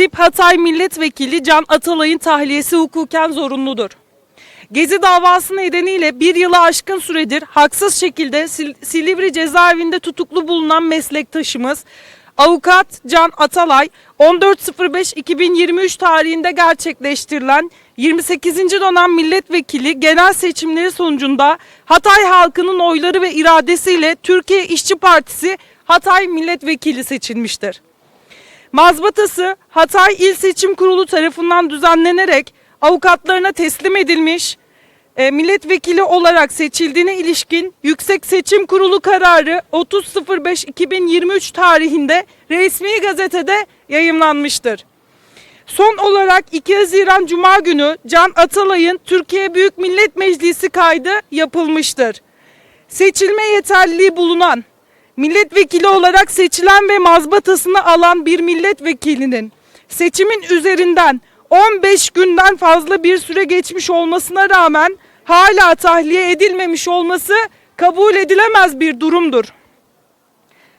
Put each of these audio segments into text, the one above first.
Tip Hatay Milletvekili Can Atalay'ın tahliyesi hukuken zorunludur. Gezi davası nedeniyle bir yılı aşkın süredir haksız şekilde Sil- Silivri cezaevinde tutuklu bulunan meslektaşımız Avukat Can Atalay 14.05.2023 tarihinde gerçekleştirilen 28. dönem milletvekili genel seçimleri sonucunda Hatay halkının oyları ve iradesiyle Türkiye İşçi Partisi Hatay milletvekili seçilmiştir. Mazbatası Hatay İl Seçim Kurulu tarafından düzenlenerek avukatlarına teslim edilmiş, e, milletvekili olarak seçildiğine ilişkin Yüksek Seçim Kurulu kararı 30.05.2023 tarihinde resmi gazetede yayımlanmıştır. Son olarak 2 Haziran Cuma günü Can Atalay'ın Türkiye Büyük Millet Meclisi kaydı yapılmıştır. Seçilme yeterliliği bulunan, milletvekili olarak seçilen ve mazbatasını alan bir milletvekilinin seçimin üzerinden 15 günden fazla bir süre geçmiş olmasına rağmen hala tahliye edilmemiş olması kabul edilemez bir durumdur.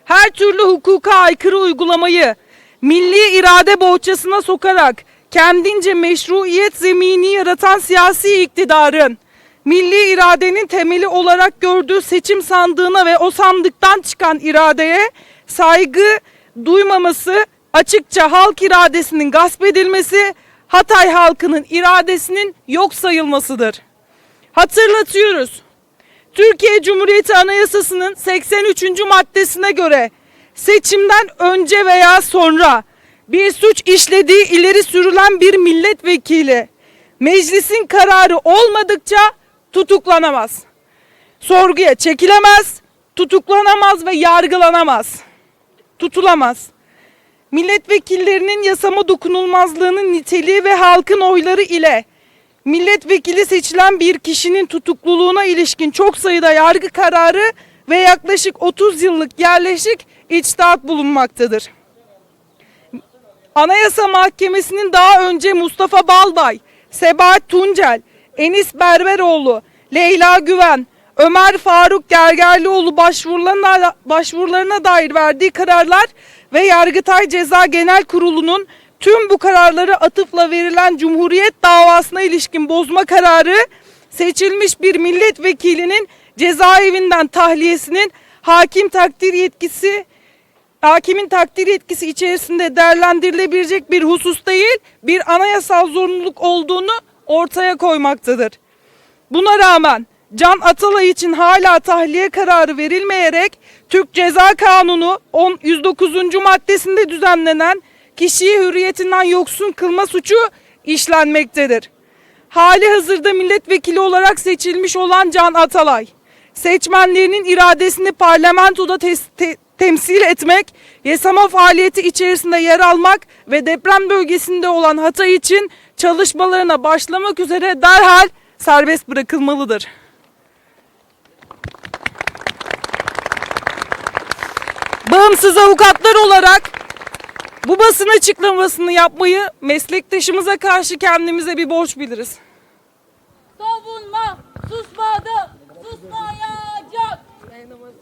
Her türlü hukuka aykırı uygulamayı milli irade bohçasına sokarak kendince meşruiyet zemini yaratan siyasi iktidarın milli iradenin temeli olarak gördüğü seçim sandığına ve o sandıktan çıkan iradeye saygı duymaması, açıkça halk iradesinin gasp edilmesi, Hatay halkının iradesinin yok sayılmasıdır. Hatırlatıyoruz. Türkiye Cumhuriyeti Anayasası'nın 83. maddesine göre seçimden önce veya sonra bir suç işlediği ileri sürülen bir milletvekili meclisin kararı olmadıkça tutuklanamaz. Sorguya çekilemez, tutuklanamaz ve yargılanamaz. Tutulamaz. Milletvekillerinin yasama dokunulmazlığının niteliği ve halkın oyları ile milletvekili seçilen bir kişinin tutukluluğuna ilişkin çok sayıda yargı kararı ve yaklaşık 30 yıllık yerleşik içtihat bulunmaktadır. Anayasa Mahkemesi'nin daha önce Mustafa Balbay, Sebahat Tuncel, Enis Berberoğlu, Leyla Güven, Ömer Faruk Gergerlioğlu başvurularına, başvurularına dair verdiği kararlar ve Yargıtay Ceza Genel Kurulu'nun tüm bu kararları atıfla verilen Cumhuriyet davasına ilişkin bozma kararı seçilmiş bir milletvekilinin cezaevinden tahliyesinin hakim takdir yetkisi hakimin takdir yetkisi içerisinde değerlendirilebilecek bir husus değil, bir anayasal zorunluluk olduğunu ortaya koymaktadır. Buna rağmen Can Atalay için hala tahliye kararı verilmeyerek Türk Ceza Kanunu 10 109. maddesinde düzenlenen kişiyi hürriyetinden yoksun kılma suçu işlenmektedir. Hali hazırda milletvekili olarak seçilmiş olan Can Atalay, seçmenlerinin iradesini parlamentoda tes- te- temsil etmek, yasama faaliyeti içerisinde yer almak ve deprem bölgesinde olan Hatay için çalışmalarına başlamak üzere derhal serbest bırakılmalıdır. Bağımsız avukatlar olarak bu basın açıklamasını yapmayı meslektaşımıza karşı kendimize bir borç biliriz. Savunma susmadı, susmayacak.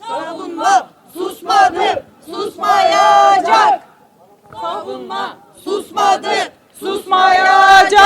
Savunma susmadı, susmayacak. Savunma Susmadı, Susmayacak.